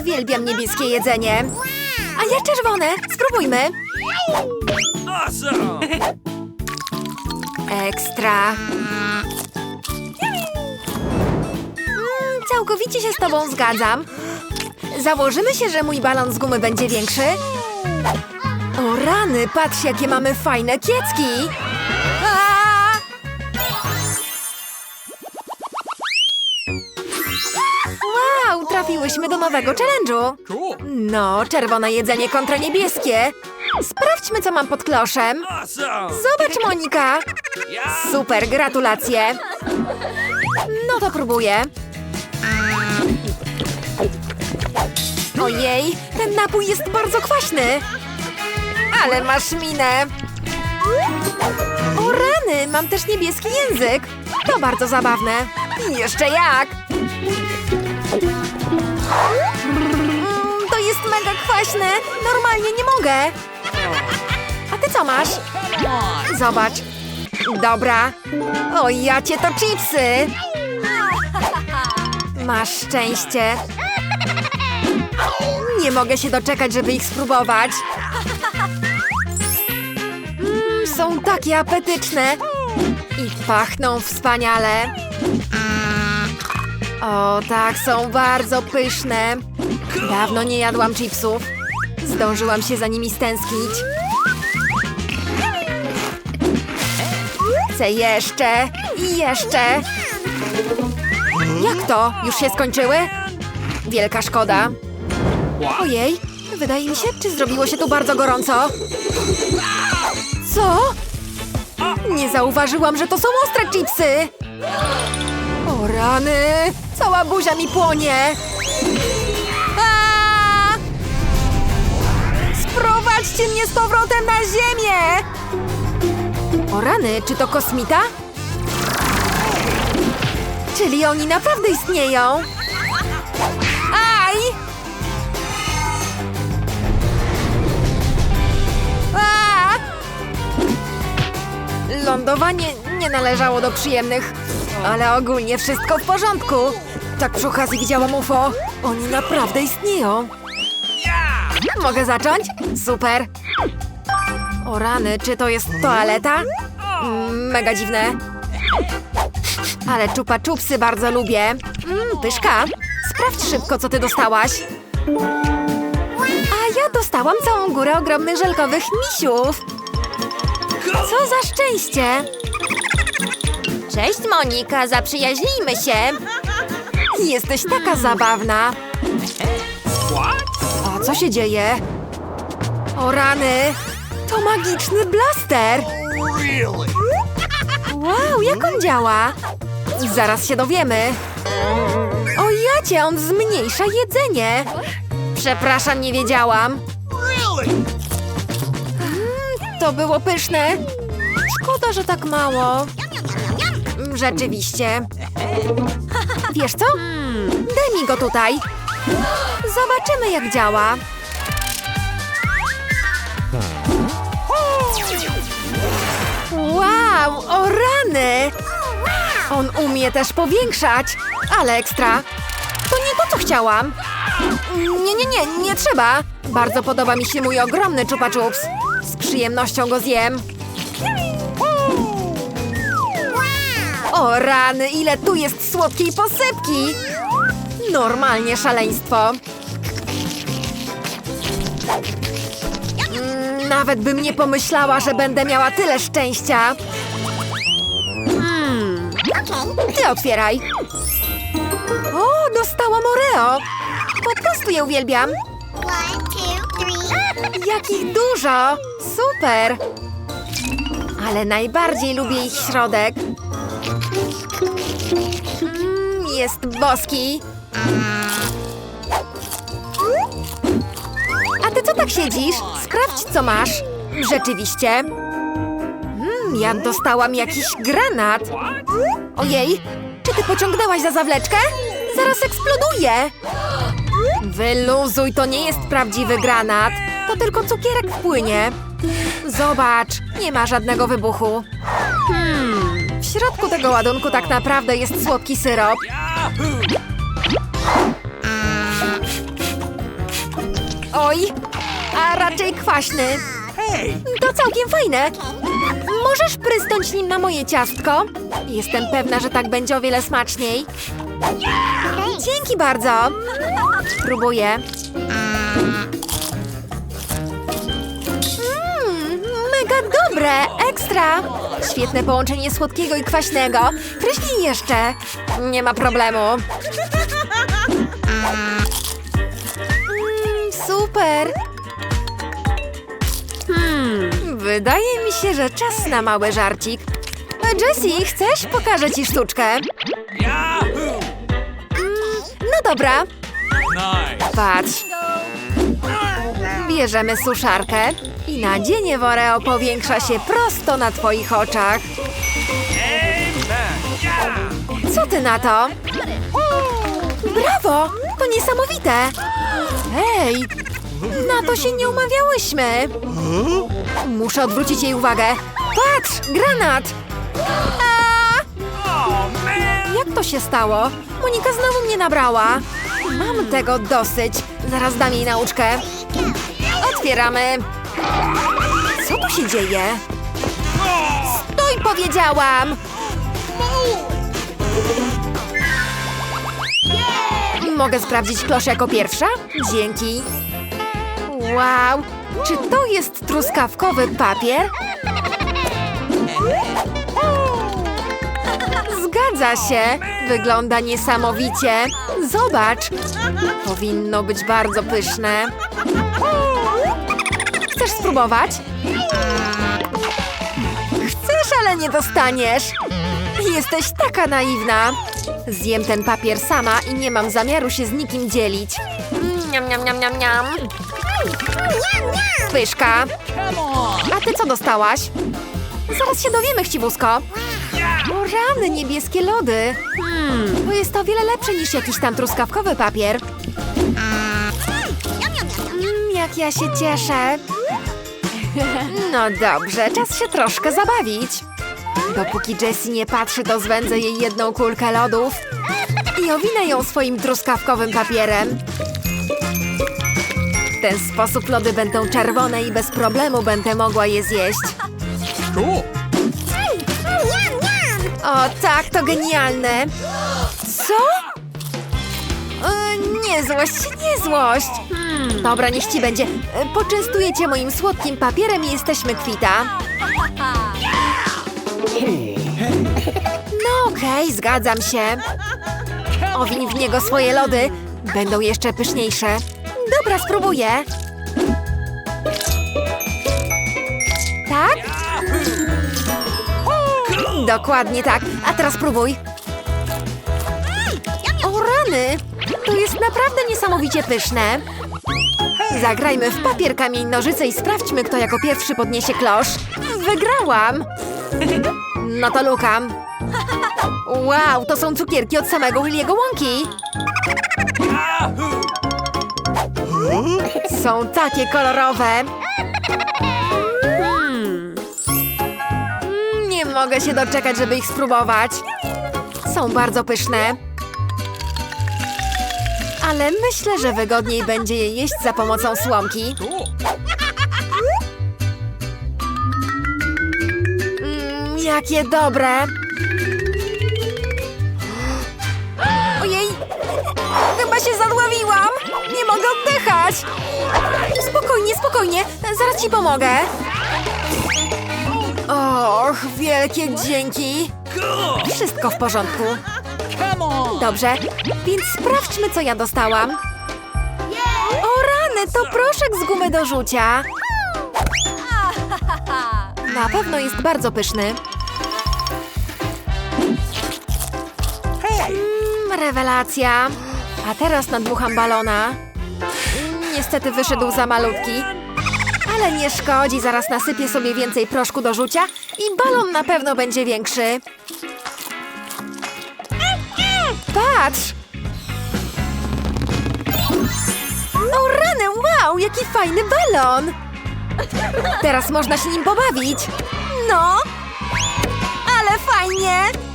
Uwielbiam niebieskie jedzenie. A ja czerwone. Spróbujmy. Ekstra. Mm, całkowicie się z tobą zgadzam. Założymy się, że mój balon z gumy będzie większy? O rany, patrz jakie mamy fajne kiecki! Wow, trafiłyśmy do nowego challenge'u. No, czerwone jedzenie kontra niebieskie. Sprawdźmy, co mam pod kloszem. Zobacz, Monika! Super, gratulacje! No to próbuję. Ojej, ten napój jest bardzo kwaśny. Ale masz minę. O rany, mam też niebieski język. To bardzo zabawne. Jeszcze jak. Mm, to jest mega kwaśne. Normalnie nie mogę. A ty co masz? Zobacz. Dobra. O, ja cię to chipsy. Masz szczęście. Nie mogę się doczekać, żeby ich spróbować. Mm, są takie apetyczne. I pachną wspaniale. O, tak, są bardzo pyszne. Dawno nie jadłam chipsów. Zdążyłam się za nimi stęsknić. Chcę jeszcze i jeszcze. Jak to? Już się skończyły? Wielka szkoda. Ojej, wydaje mi się, czy zrobiło się tu bardzo gorąco? Co? Nie zauważyłam, że to są ostre chipsy. O rany, cała buzia mi płonie. A! Sprowadźcie mnie z powrotem na ziemię! O rany, czy to kosmita? Czyli oni naprawdę istnieją? Aj! Lądowanie nie należało do przyjemnych, ale ogólnie wszystko w porządku. Tak przy okazji widziałam UFO. Oni naprawdę istnieją. Mogę zacząć? Super. O rany, czy to jest toaleta? Mm, mega dziwne. Ale czupa czupsy bardzo lubię. Mm, pyszka, sprawdź szybko, co ty dostałaś. A ja dostałam całą górę ogromnych żelkowych misiów. Co za szczęście. Cześć Monika, zaprzyjaźnijmy się. Jesteś taka zabawna. A co się dzieje? O rany! To magiczny blaster! Wow, jak on działa? Zaraz się dowiemy. O jacie, on zmniejsza jedzenie. Przepraszam, nie wiedziałam. Really? To było pyszne. Szkoda, że tak mało. Rzeczywiście. Wiesz co? Daj mi go tutaj. Zobaczymy, jak działa. Wow, o rany! On umie też powiększać, ale ekstra. To nie to, co chciałam. Nie, nie, nie, nie trzeba. Bardzo podoba mi się mój ogromny chupa chups. Z przyjemnością go zjem. O rany, ile tu jest słodkiej posypki! Normalnie szaleństwo. Mm, Nawet bym nie pomyślała, że będę miała tyle szczęścia. Hmm. Ty otwieraj. O, dostałam Oreo. Po prostu je uwielbiam. Jakich dużo! Super! Ale najbardziej lubię ich środek. Jest boski. A ty co tak siedzisz? Sprawdź, co masz. Rzeczywiście. Mm, ja dostałam jakiś granat. Ojej, czy ty pociągnęłaś za zawleczkę? Zaraz eksploduje. Wyluzuj, to nie jest prawdziwy granat. To tylko cukierek w płynie. Zobacz, nie ma żadnego wybuchu. Hmm, w środku tego ładunku tak naprawdę jest słodki syrop. Oj, a raczej kwaśny. To całkiem fajne. Możesz prysnąć nim na moje ciastko? Jestem pewna, że tak będzie o wiele smaczniej. Dzięki bardzo. Spróbuję. Mmm, mega dobre, ekstra. Świetne połączenie słodkiego i kwaśnego. Pryśnij jeszcze. Nie ma problemu. Mm, super. Hmm, wydaje mi się, że czas na mały żarcik. Jessie, chcesz? Pokażę ci sztuczkę. Yahoo! No dobra, patrz. Bierzemy suszarkę i nadzienie Woreo powiększa się prosto na twoich oczach. Co ty na to? Brawo! To niesamowite! Hej! Na to się nie umawiałyśmy! Muszę odwrócić jej uwagę. Patrz! Granat! Jak to się stało? Monika znowu mnie nabrała. Mam tego dosyć. Zaraz dam jej nauczkę. Otwieramy. Co tu się dzieje? Stój, powiedziałam! Mogę sprawdzić klosz jako pierwsza? Dzięki. Wow! Czy to jest truskawkowy papier? Zgadza się. Wygląda niesamowicie. Zobacz. Powinno być bardzo pyszne. Chcesz spróbować? Chcesz, ale nie dostaniesz. Jesteś taka naiwna. Zjem ten papier sama i nie mam zamiaru się z nikim dzielić. Niam, niam, niam, niam, niam. Pyszka. A ty co dostałaś? Zaraz się dowiemy, chciwusko. O rany, niebieskie lody. Hmm, to jest o wiele lepsze niż jakiś tam truskawkowy papier. Mm, jak ja się cieszę. No dobrze, czas się troszkę zabawić. Dopóki Jessie nie patrzy, to zwędzę jej jedną kulkę lodów i owinę ją swoim truskawkowym papierem. W ten sposób lody będą czerwone i bez problemu będę mogła je zjeść. O tak, to genialne! Co? Nie złość, nie złość! Hmm, dobra, niech ci będzie. E, Poczęstuję cię moim słodkim papierem i jesteśmy kwita. No okej, zgadzam się. Owiń w niego swoje lody. Będą jeszcze pyszniejsze. Dobra, spróbuję. Tak? Dokładnie tak. A teraz spróbuj. O rany! To jest naprawdę niesamowicie pyszne. Zagrajmy w papier, kamień, nożyce i sprawdźmy, kto jako pierwszy podniesie klosz. Wygrałam! No to lukam. Wow, to są cukierki od samego Williego Łąki. Są takie kolorowe. Hmm. Mm, Nie mogę się doczekać, żeby ich spróbować. Są bardzo pyszne. Ale myślę, że wygodniej będzie je jeść za pomocą słomki. Mmm, jakie dobre. Ojej, chyba się zadławiłam. Nie mogę oddychać. Spokojnie, spokojnie, zaraz ci pomogę. Och, wielkie dzięki. Wszystko w porządku. Dobrze, więc sprawdźmy, co ja dostałam. O rany, to proszek z gumy do rzucia. Na pewno jest bardzo pyszny. Mm, rewelacja. A teraz nadmucham balona. Mm, Niestety wyszedł za malutki. Ale nie szkodzi, zaraz nasypię sobie więcej proszku do rzucia i balon na pewno będzie większy. Patrz! O rany, wow, jaki fajny balon! Teraz można się nim pobawić. No! Ale fajnie!